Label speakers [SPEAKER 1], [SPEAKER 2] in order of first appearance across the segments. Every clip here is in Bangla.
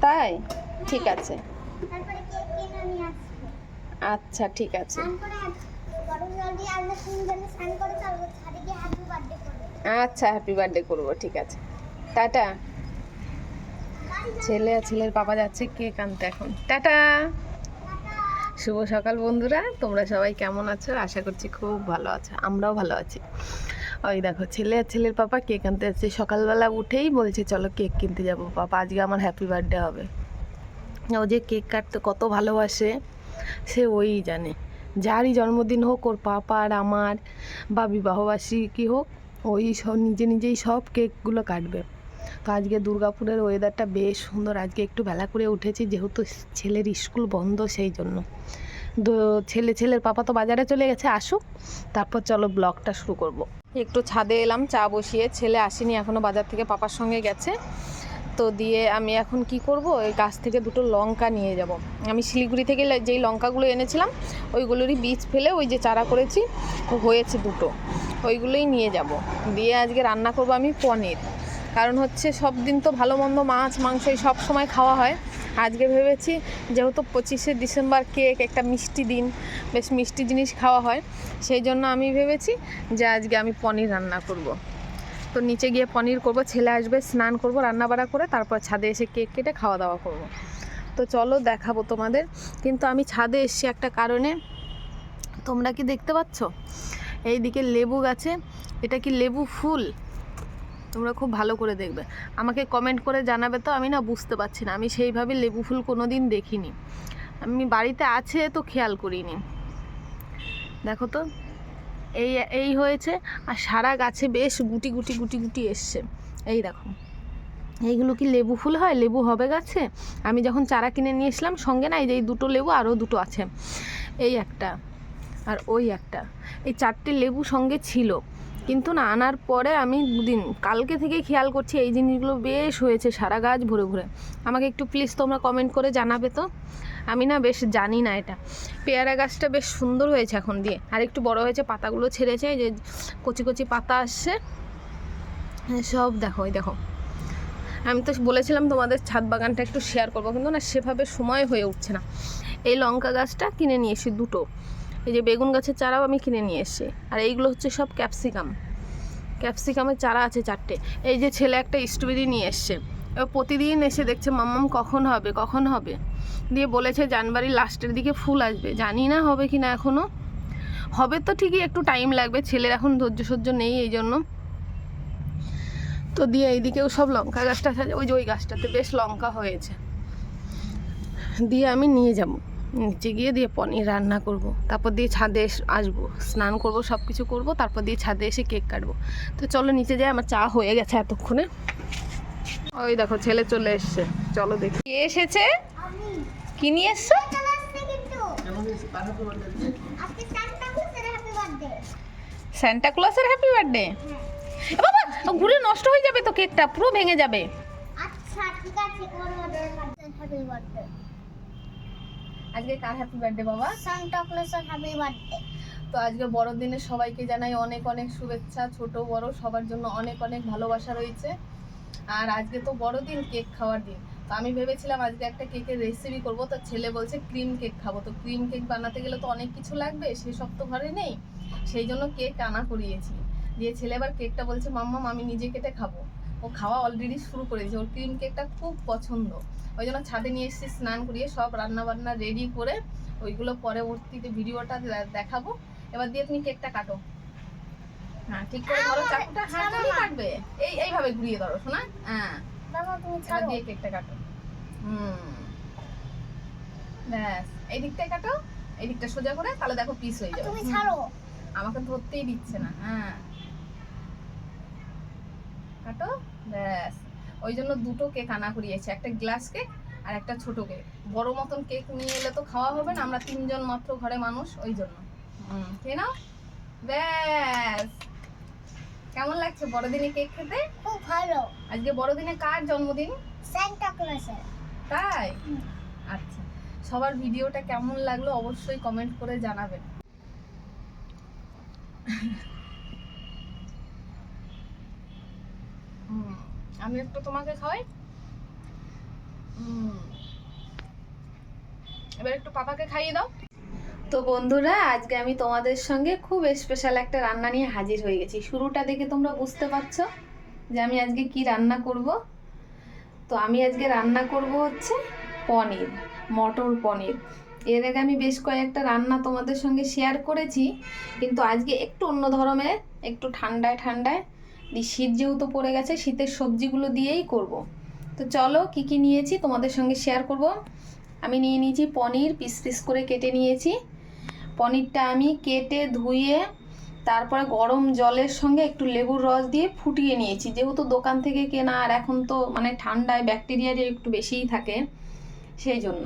[SPEAKER 1] তাই? ঠিক আছে। আচ্ছা ঠিক আছে। আচ্ছা হ্যাপি বার্থডে করব ঠিক আছে। টাটা। ছেলে আর ছেলের বাবা যাচ্ছে কেক আনতে এখন। টাটা। শুভ সকাল বন্ধুরা। তোমরা সবাই কেমন আছো? আশা করছি খুব ভালো আছো। আমরাও ভালো আছি। ওই দেখো, ছেলে আর ছেলের পাপা কেক আনতে যাচ্ছে। সকালবেলা উঠেই বলছে, চলো কেক কিনতে যাব, পাপা, আজকে আমার হ্যাপি বার্থডে হবে। ও যে কেক কাটতে কত ভালোবাসে, সে ওই জানে। যারই জন্মদিন হোক, ওর পাপা আর আমার বা বিবাহবার্ষিকী হোক, ওই সব নিজে নিজেই সব কেকগুলো কাটবে। তো আজকে দুর্গাপুরের ওয়েদারটা বেশ সুন্দর। আজকে একটু বেলা করে উঠেছি, যেহেতু ছেলের স্কুল বন্ধ সেই জন্য। ছেলে, ছেলের পাপা তো বাজারে চলে গেছে, আসুক। তারপর চলো ব্লগটা শুরু করব। একটু ছাদে এলাম, চা বসিয়ে, ছেলে আসেনি এখনও বাজার থেকে পাপার সঙ্গে গেছে। তো দিয়ে আমি এখন কি করব? ওই গাছ থেকে দুটো লঙ্কা নিয়ে যাব। আমি শিলিগুড়ি থেকে যেই লঙ্কাগুলো এনেছিলাম, ওইগুলোরই বীজ ফেলে ওই যে চারা করেছি, হয়েছে দুটো। ওইগুলোই নিয়ে যাব। দিয়ে আজকে রান্না করব আমি পনির। কারণ হচ্ছে সব দিন তো ভালো মন্দ মাছ মাংস এই সব সময় খাওয়া হয়। আজকে ভেবেছি যেহেতু পঁচিশে ডিসেম্বর কেক, একটা মিষ্টি দিন, বেশ মিষ্টি জিনিস খাওয়া হয়, সেই জন্য আমি ভেবেছি যে আজকে আমি পনির রান্না করব। তো নিচে গিয়ে পনির করব, ছেলে আসবে, স্নান করব রান্না বাড়া করে তারপর ছাদে এসে কেক কেটে খাওয়া দাওয়া করব। তো চলো দেখাবো তোমাদের, কিন্তু আমি ছাদে এসেছি একটা কারণে, তোমরা কি দেখতে পাচ্ছ এইদিকে লেবু গাছে, এটা কি লেবু ফুল তোমরা খুব ভালো করে দেখবে। আমাকে কমেন্ট করে জানাবে তো, আমি না বুঝতে পারছি না। আমি সেইভাবে লেবু ফুল কোনো দিন দেখিনি। আমি বাড়িতে আছে তো খেয়াল করিনি। দেখো তো, এই এই হয়েছে আর সারা গাছে বেশ গুটি গুটি গুটি গুটি এসছে। এই দেখো, এইগুলো কি লেবু ফুল হয়? লেবু হবে গাছে? আমি যখন চারা কিনে নিয়ে এসলাম, সঙ্গে না এই যে, এই দুটো লেবু, আরও দুটো আছে। এই একটা আর ওই একটা। এই চারটে লেবু সঙ্গে ছিল। কিন্তু না আনার পরে আমি দুদিন কালকে থেকে খেয়াল করছি এই জিনিসগুলো বেশ হয়েছে সারা গাছ ভরে ভরে। আমাকে একটু প্লিজ তোমরা কমেন্ট করে জানাবে তো? আমি না বেশ জানি না এটা। পেয়ারা গাছটা বেশ সুন্দর হয়েছে এখন দিয়ে। আর একটু বড় হয়েছে পাতাগুলো ছেড়েছে যে কচি কচি পাতা আসছে। হ্যাঁ, সব দেখো এই দেখো। আমি তো বলেছিলাম তোমাদের ছাদ বাগানটা একটু শেয়ার করব কিন্তু না সেভাবে সময় হয়ে উঠছে না। এই লঙ্কা গাছটা কিনে নিয়ে এসেছি দুটো। এই যে বেগুন গাছের চারাও আমি কিনে নিয়ে এসেছি। আর এইগুলো হচ্ছে সব ক্যাপসিকাম। ক্যাপসিকামের চারা আছে চারটে। এই যে ছেলে একটা স্ট্রবেরি নিয়ে এসছে। এবার প্রতিদিন এসে দেখছে মাম্মাম কখন হবে? কখন হবে? দিয়ে বলেছে জানুয়ারি লাস্টের দিকে ফুল আসবে। জানি না হবে কি না এখনও হবে তো ঠিকই, একটু টাইম লাগবে। ছেলের এখন ধৈর্য সহ্য নেই এই জন্য। তো দিয়ে এইদিকেও সব লঙ্কা গাছটা ওই যে ওই গাছটাতে বেশ লঙ্কা হয়েছে। দিয়ে আমি নিয়ে যাব। নিচে গিয়ে দিয়ে পনির রান্না করব। তারপর দিয়ে ছাদে এস- আসব। স্নান করব সব কিছু করব তারপর দিয়ে ছাদে এসে কেক কাটবো। তো চলো নিচে যাই আমার চা হয়ে গেছে এতক্ষণে। ওই দেখো ছেলে চলে এসছে। চলো দেখি। কে এসেছে? কি নিয়ে এসছো? স্যান্টা ক্লসের হ্যাপি বার্থডে বাবা ঘুরে নষ্ট হয়ে যাবে তো কেকটা পুরো ভেঙে যাবে।
[SPEAKER 2] আচ্ছা ঠিক আছে হ্যাপি বার্থডে
[SPEAKER 1] আজকে কার হ্যাপি বার্থডে বাবা?
[SPEAKER 2] সান্তা ক্লজের হ্যাপি বার্থডে
[SPEAKER 1] তো আজকে বড়দিনে সবাইকে জানাই অনেক অনেক শুভেচ্ছা ছোট বড় সবার জন্য অনেক অনেক ভালোবাসা রয়েছে। আর আজকে তো বড়দিন কেক খাওয়ার দিন। তো আমি ভেবেছিলাম আজকে একটা কেকের রেসিপি করব। তো ছেলে বলছে ক্রিম কেক খাব। তো ক্রিম কেক বানাতে গেলে তো অনেক কিছু লাগবে সেসব তো ঘরে নেই। সেই জন্য কেক আনা করিয়েছি। দিয়ে ছেলে এবার কেকটা বলছে মাম্মাম আমি নিজে কেটে খাব। ও খাওয়া অলরেডি শুরু করেছে। ওর ক্রিম কেকটা খুব পছন্দ। ওই জন্য ছাদে নিয়ে এসেছি স্নান করিয়ে সব রান্না বান্না রেডি করে ওইগুলো পরবর্তীতে ভিডিওটা দেখাবো। এবার দিয়ে তুমি কেকটা কাটো। হ্যাঁ ঠিক করে ধরো চাকুটা হ্যাঁ কাটবে। এই এইভাবে ঘুরিয়ে ধরো শোনা? হ্যাঁ। এবার দিয়ে কেকটা কাটো। হুম। ব্যাস এই দিকটায় কাটো এই দিকটা সোজা করে তাহলে দেখো পিস হয়ে যাবে।
[SPEAKER 2] তুমি ছাড়ো।
[SPEAKER 1] আমাকে ধরতেই দিচ্ছে না হ্যাঁ। কাটো ব্যাস। ওই জন্য দুটো কেক আনা করিয়েছে একটা গ্লাস কেক আর একটা ছোট কেক। বড় মতন কেক নিয়ে এলে তো খাওয়া হবে না আমরা তিনজন মাত্র ঘরে মানুষ ওই জন্য। হুম খেয়ে নাও? ব্যাস। কেমন লাগছে বড়দিনে কেক খেতে?
[SPEAKER 2] খুব ভালো।
[SPEAKER 1] আজকে বড়দিনে কার জন্মদিন?
[SPEAKER 2] সান্তা ক্লজের
[SPEAKER 1] তাই? আচ্ছা সবার ভিডিওটা কেমন লাগল অবশ্যই কমেন্ট করে জানাবেন হুম, আমি একটু তোমাকে খাওয়াই? এবার একটু পাপাকে খাইয়ে দাও। তো বন্ধুরা, আজকে আমি তোমাদের সঙ্গে খুব স্পেশাল একটা রান্না নিয়ে হাজির হয়ে গেছি। শুরুটা দেখে তোমরা বুঝতে পারছ যে আমি আজকে কি রান্না করব। তো আমি আজকে রান্না করব হচ্ছে পনির, মটর পনির। এর আগে আমি বেশ কয়েকটা রান্না তোমাদের সঙ্গে শেয়ার করেছি, কিন্তু আজকে একটু অন্য ধরনের, একটু ঠান্ডায় ঠান্ডায় শীত যেহেতু পড়ে গেছে, শীতের সবজিগুলো দিয়েই করব। তো চলো কি কি নিয়েছি তোমাদের সঙ্গে শেয়ার করব। আমি নিয়ে নিয়েছি পনির, পিস পিস করে কেটে নিয়েছি। পনিরটা আমি কেটে ধুয়ে তারপরে গরম জলের সঙ্গে একটু লেবুর রস দিয়ে ফুটিয়ে নিয়েছি। যেহেতু দোকান থেকে কেনা আর এখন তো মানে ঠান্ডায় ব্যাকটেরিয়া যে একটু বেশিই থাকে সেই জন্য।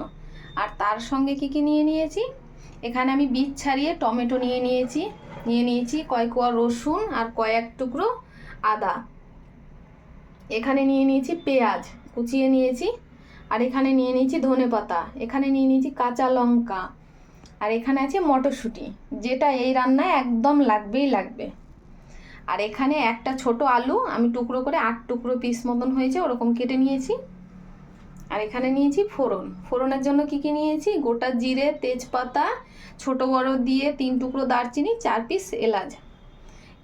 [SPEAKER 1] আর তার সঙ্গে কি কি নিয়ে নিয়েছি? এখানে আমি বীজ ছাড়িয়ে টমেটো নিয়ে নিয়েছি। নিয়ে নিয়েছি কয়েক কোয়া রসুন আর কয়েক টুকরো আদা। এখানে নিয়ে নিয়েছি পেঁয়াজ, কুচিয়ে নিয়েছি। আর এখানে নিয়ে নিয়েছি ধনে পাতা, এখানে নিয়ে নিয়েছি কাঁচা লঙ্কা। আর এখানে আছে মটরশুঁটি, যেটা এই রান্নায় একদম লাগবেই লাগবে। আর এখানে একটা ছোট আলু, আমি টুকরো করে আট টুকরো পিস মতন হয়েছে, ওরকম কেটে নিয়েছি। আর এখানে নিয়েছি ফোড়ন। ফোড়নের জন্য কি কি নিয়েছি? গোটা জিরে, তেজপাতা, ছোট বড় দিয়ে তিন টুকরো দারচিনি, চার পিস এলাচ।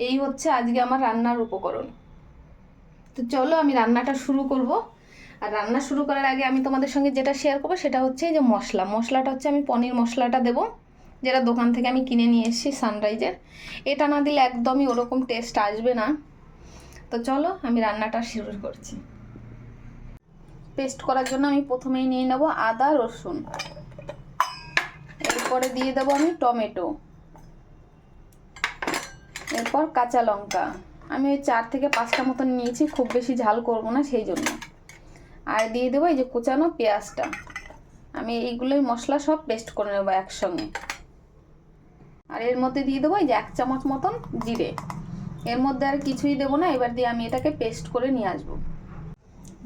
[SPEAKER 1] এই হচ্ছে আজকে আমার রান্নার উপকরণ। তো চলো আমি রান্নাটা শুরু করব। আর রান্না শুরু করার আগে আমি তোমাদের সঙ্গে যেটা শেয়ার করব সেটা হচ্ছে যে মশলা। মশলাটা হচ্ছে আমি পনির মশলাটা দেবো, যেটা দোকান থেকে আমি কিনে নিয়ে এসেছি সানরাইজের। এটা না দিলে একদমই ওরকম টেস্ট আসবে না। তো চলো আমি রান্নাটা শুরু করছি। পেস্ট করার জন্য আমি প্রথমেই নিয়ে নেব আদা, রসুন। এরপরে দিয়ে দেবো আমি টমেটো। এরপর কাঁচা লঙ্কা। আমি ওই চার থেকে পাঁচটা মতন নিয়েছি, খুব বেশি ঝাল করব না সেই জন্য। আর দিয়ে দেবো এই যে কুচানো পেঁয়াজটা। আমি এইগুলোই মশলা সব পেস্ট করে নেব একসঙ্গে। আর এর মধ্যে দিয়ে দেবো এই যে এক চামচ মতন জিরে। এর মধ্যে আর কিছুই দেবো না, এবার দিয়ে আমি এটাকে পেস্ট করে নিয়ে আসব।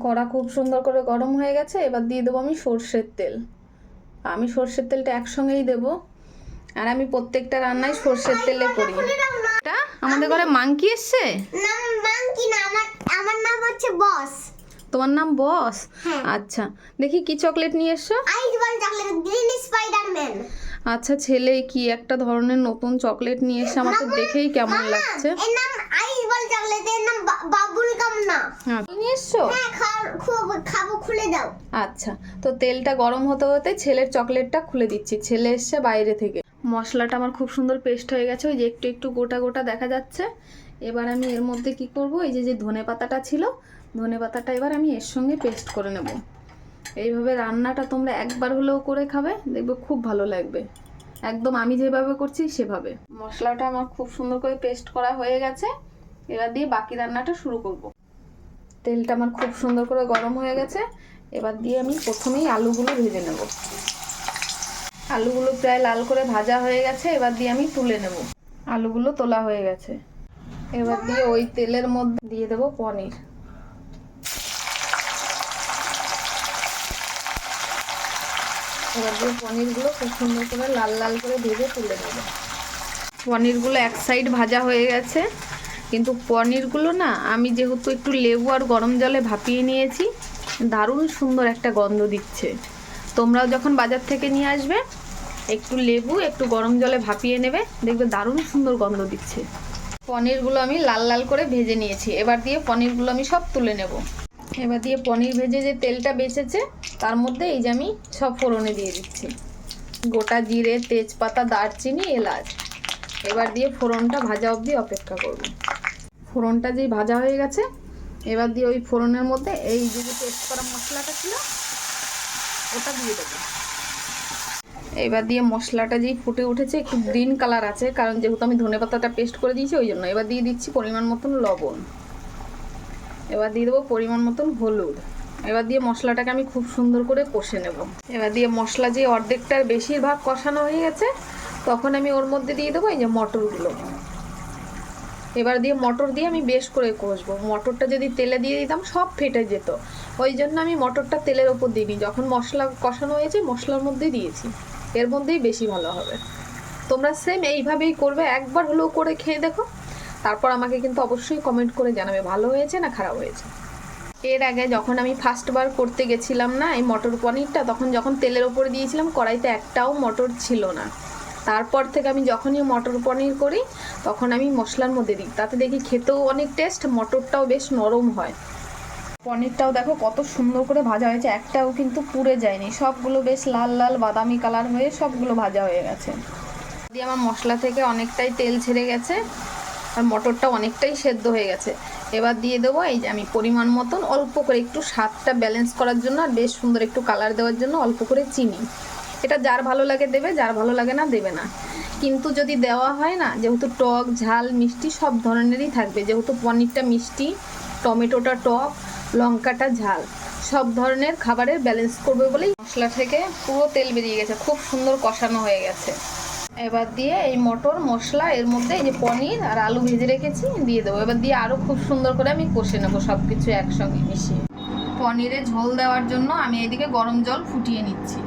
[SPEAKER 1] কড়া খুব সুন্দর করে গরম হয়ে গেছে, এবার দিয়ে দেবো আমি সর্ষের তেল। আমি সর্ষের তেলটা একসঙ্গেই দেবো। আর আমি প্রত্যেকটা রান্নায় সর্ষের তেলে করি। এটা আমাদের ঘরে মাংকি এসছে?
[SPEAKER 2] নাম মাংকি না আমার আমার নাম হচ্ছে বস।
[SPEAKER 1] তোমার নাম বস?
[SPEAKER 2] হ্যাঁ।
[SPEAKER 1] আচ্ছা দেখি কি চকলেট নিয়ে এসছো
[SPEAKER 2] ice ball chocolate green Spiderman.
[SPEAKER 1] আচ্ছা ছেলে কি একটা ধরনের নতুন চকলেট নিয়ে এসে আমার তো দেখেই কেমন লাগছে?
[SPEAKER 2] এর নাম আইস বল চকলেট এর নাম বাবুল গাম না
[SPEAKER 1] হ্যাঁ নিয়ে এসছো
[SPEAKER 2] হ্যাঁ খুব খাব খুলে দাও।
[SPEAKER 1] আচ্ছা তো তেলটা গরম হতে হতে ছেলের চকলেটটা খুলে দিচ্ছি। ছেলে এসছে বাইরে থেকে। মশলাটা আমার খুব সুন্দর পেস্ট হয়ে গেছে, ওই যে একটু একটু গোটা গোটা দেখা যাচ্ছে। এবার আমি এর মধ্যে কি করব, এই যে যে ধনে পাতাটা ছিল, ধনে পাতাটা এবার আমি এর সঙ্গে পেস্ট করে নেব। এইভাবে রান্নাটা তোমরা একবার হলেও করে খাবে, দেখবে খুব ভালো লাগবে। একদম আমি যেভাবে করছি, সেভাবে। মশলাটা আমার খুব সুন্দর করে পেস্ট করা হয়ে গেছে, এবার দিয়ে বাকি রান্নাটা শুরু করব। তেলটা আমার খুব সুন্দর করে গরম হয়ে গেছে, এবার দিয়ে আমি প্রথমেই আলুগুলো ভেজে নেব। আলুগুলো প্রায় লাল করে ভাজা হয়ে গেছে, এবার দিয়ে আমি তুলে নেব। আলুগুলো তোলা হয়ে গেছে। এবার দিয়ে ওই তেলের মধ্যে দিয়ে দেবো পনির। এবার দিয়ে পনিরগুলো খুব সুন্দর করে লাল লাল করে ভেজে তুলে নেব। পনিরগুলো এক সাইড ভাজা হয়ে গেছে, কিন্তু পনিরগুলো না, আমি যেহেতু একটু লেবু আর গরম জলে ভাপিয়ে নিয়েছি, দারুণ সুন্দর একটা গন্ধ দিচ্ছে। তোমরাও যখন বাজার থেকে নিয়ে আসবে একটু লেবু, একটু গরম জলে ভাপিয়ে নেবে। দেখবে দারুণ সুন্দর গন্ধ দিচ্ছে। পনিরগুলো আমি লাল লাল করে ভেজে নিয়েছি। এবার দিয়ে পনিরগুলো আমি সব তুলে নেব। এবার দিয়ে পনির ভেজে যে তেলটা বেঁচেছে, তার মধ্যে এই যে আমি সব ফোড়নে দিয়ে দিচ্ছি। গোটা জিরে, তেজপাতা, দারচিনি, এলাচ। এবার দিয়ে ফোড়নটা ভাজা অবধি অপেক্ষা করব। ফোড়নটা যেই ভাজা হয়ে গেছে, এবার দিয়ে ওই ফোড়নের মধ্যে এই যে পেস্ট করা মশলাটা ছিল, ওটা দিয়ে দেবো। এবার দিয়ে মশলাটা যেই ফুটে উঠেছে, একটু গ্রিন কালার আছে, কারণ যেহেতু আমি ধনে পাতাটা পেস্ট করে দিয়েছি, ওই জন্য। এবার দিয়ে দিচ্ছি পরিমাণ মতন লবণ। এবার দিয়ে দেবো পরিমাণ মতন হলুদ। এবার দিয়ে মশলাটাকে আমি খুব সুন্দর করে কষে নেব। এবার দিয়ে মশলা যে অর্ধেকটার বেশিরভাগ কষানো হয়ে গেছে, তখন আমি ওর মধ্যে দিয়ে দেবো এই যে মটরগুলো। এবার দিয়ে মটর দিয়ে আমি বেশ করে কষবো। মটরটা যদি তেলে দিয়ে দিতাম, সব ফেটে যেত। ওই জন্য আমি মটরটা তেলের ওপর দিইনি যখন মশলা কষানো হয়েছে, মশলার মধ্যে দিয়েছি। এর মধ্যেই বেশি ভালো হবে। তোমরা সেম এইভাবেই করবে, একবার হলেও করে খেয়ে দেখো। তারপর আমাকে কিন্তু অবশ্যই কমেন্ট করে জানাবে, ভালো হয়েছে না খারাপ হয়েছে। এর আগে যখন আমি ফার্স্টবার করতে গেছিলাম না, এই মটর পনিরটা, তখন যখন তেলের ওপরে দিয়েছিলাম, কড়াইতে একটাও মটর ছিল না। তারপর থেকে আমি যখনই মটর পনির করি, তখন আমি মশলার মধ্যে দিই। তাতে দেখি খেতেও অনেক টেস্ট মটরটাও বেশ নরম হয়। পনিরটাও দেখো কত সুন্দর করে ভাজা হয়েছে, একটাও কিন্তু পুড়ে যায়নি। সবগুলো বেশ লাল লাল বাদামি কালার হয়ে সবগুলো ভাজা হয়ে গেছে। দিয়ে আমার মশলা থেকে অনেকটাই তেল ছেড়ে গেছে, আর মটরটা অনেকটাই সেদ্ধ হয়ে গেছে। এবার দিয়ে দেবো এই যে আমি পরিমাণ মতন অল্প করে একটু স্বাদটা ব্যালেন্স করার জন্য, আর বেশ সুন্দর একটু কালার দেওয়ার জন্য অল্প করে চিনি। এটা যার ভালো লাগে দেবে, যার ভালো লাগে না দেবে না। কিন্তু যদি দেওয়া হয় না, যেহেতু টক, ঝাল, মিষ্টি সব ধরনেরই থাকবে। যেহেতু পনিরটা মিষ্টি, টমেটোটা টক লঙ্কাটা ঝাল। সব ধরনের খাবারের ব্যালেন্স করবে বলেই মশলা থেকে পুরো তেল বেরিয়ে গেছে। খুব সুন্দর কষানো হয়ে গেছে। এবার দিয়ে এই মটর মশলা, এর মধ্যে এই যে পনির আর আলু ভেজে রেখেছি, দিয়ে দেবো। এবার দিয়ে আরও খুব সুন্দর করে আমি কষে নেব সব কিছু একসঙ্গে মিশিয়ে। পনিরে ঝোল দেওয়ার জন্য আমি এদিকে গরম জল ফুটিয়ে নিচ্ছি।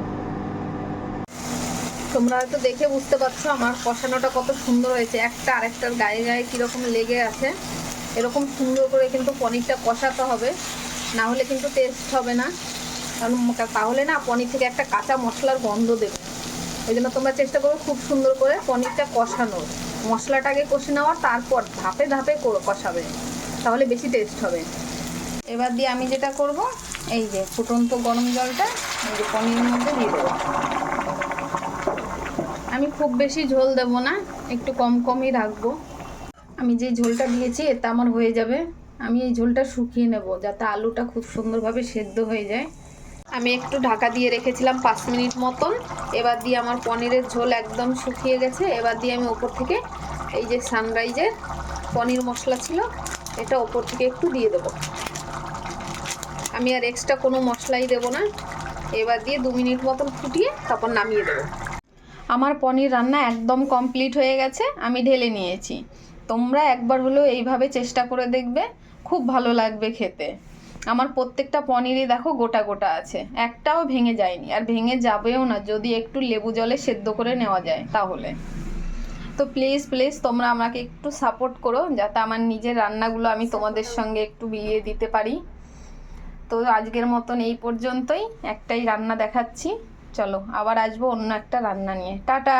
[SPEAKER 1] তোমরা হয়তো দেখে বুঝতে পারছ আমার কষানোটা কত সুন্দর হয়েছে। একটা আরেকটার গায়ে গায়ে কীরকম লেগে আছে। এরকম সুন্দর করে কিন্তু পনিরটা কষাতে হবে। না হলে কিন্তু টেস্ট হবে না। কারণ তাহলে না পনির থেকে একটা কাঁচা মশলার গন্ধ দেবে। ওই জন্য তোমরা চেষ্টা করো খুব সুন্দর করে পনিরটা কষানোর। মশলাটাকে কষে নেওয়ার তারপর ধাপে ধাপে কষাবে। তাহলে বেশি টেস্ট হবে। এবার দিয়ে আমি যেটা করব, এই যে ফুটন্ত গরম জলটা এই যে পনিরের মধ্যে দিয়ে দেবো। আমি খুব বেশি ঝোল দেব না, একটু কম কমই রাখব। আমি যে ঝোলটা দিয়েছি, এতে আমার হয়ে যাবে। আমি এই ঝোলটা শুকিয়ে নেব, যাতে আলুটা খুব সুন্দরভাবে সেদ্ধ হয়ে যায়। আমি একটু ঢাকা দিয়ে রেখেছিলাম পাঁচ মিনিট মতন। এবার দিয়ে আমার পনিরের ঝোল একদম শুকিয়ে গেছে। এবার দিয়ে আমি ওপর থেকে এই যে সানরাইজের পনির মশলা ছিল, এটা ওপর থেকে একটু দিয়ে দেবো। আমি আর এক্সট্রা কোনো মশলাই দেবো না। এবার দিয়ে দু মিনিট মতন ফুটিয়ে তারপর নামিয়ে দেবো। আমার পনির রান্না একদম কমপ্লিট হয়ে গেছে। আমি ঢেলে নিয়েছি। তোমরা একবার হলেও এইভাবে চেষ্টা করে দেখবে, খুব ভালো লাগবে খেতে। আমার প্রত্যেকটা পনিরই দেখো গোটা গোটা আছে, একটাও ভেঙে যায়নি। আর ভেঙে যাবেও না, যদি একটু লেবু জলে সেদ্ধ করে নেওয়া যায় তাহলে। তো প্লিজ প্লিজ তোমরা আমাকে একটু সাপোর্ট করো, যাতে আমার নিজের রান্নাগুলো আমি তোমাদের সঙ্গে একটু বিলিয়ে দিতে পারি। তো আজকের মতন এই পর্যন্তই, একটাই রান্না দেখাচ্ছি। চলো, আবার আসব অন্য একটা রান্না নিয়ে। টাটা!